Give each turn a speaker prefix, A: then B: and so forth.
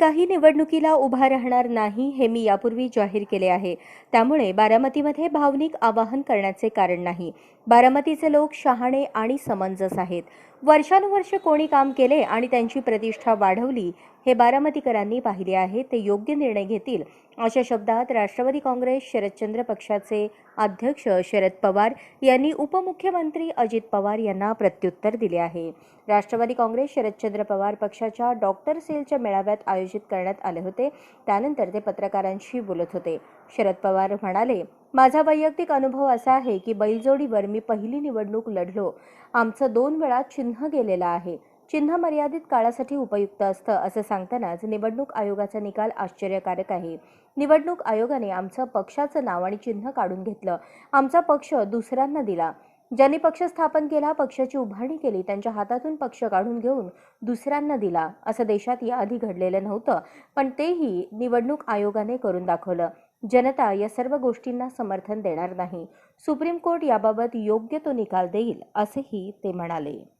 A: एकाही निवडणुकीला उभा राहणार नाही हे मी यापूर्वी जाहीर केले आहे. त्यामुळे बारामतीमध्ये भावनिक आवाहन करण्याचे कारण नाही. बारामतीचे लोक शहाणे आणि समंजस आहेत. वर्षानुवर्ष कोणी काम केले आणि त्यांची प्रतिष्ठा वाढवली हे बारामतीकरांनी पाहिले आहे. ते योग्य निर्णय घेतील अशा शब्दात राष्ट्रवादी काँग्रेस शरदचंद्र पक्षाचे अध्यक्ष शरद पवार यांनी उपमुख्यमंत्री अजित पवार यांना प्रत्युत्तर दिले आहे. राष्ट्रवादी काँग्रेस शरदचंद्र पवार पक्षाच्या डॉक्टर सेलच्या मेळाव्यात आयोजित करण्यात आले होते. त्यानंतर ते पत्रकारांशी बोलत होते. शरद पवार म्हणाले माझा वैयक्तिक अनुभव असा आहे की बैलजोडीवर मी पहिली निवडणूक लढलो. आमचं दोन वेळा चिन्ह गेलेलं आहे. चिन्ह मर्यादित काळासाठी उपयुक्त असतं असं सांगतानाच निवडणूक आयोगाचा निकाल आश्चर्यकारक आहे. निवडणूक आयोगाने आमचं पक्षाचं नाव आणि चिन्ह काढून घेतलं. आमचा पक्ष दुसऱ्यांना दिला. ज्यांनी पक्ष स्थापन केला पक्षाची उभारणी केली त्यांच्या हातातून पक्ष काढून घेऊन दुसऱ्यांना दिला असं देशात याआधी घडलेलं नव्हतं. पण तेही निवडणूक आयोगाने करून दाखवलं. जनता या सर्व गोष्टींना समर्थन देणार नाही. सुप्रीम कोर्ट याबाबत योग्य तो निकाल देईल असेही ते म्हणाले.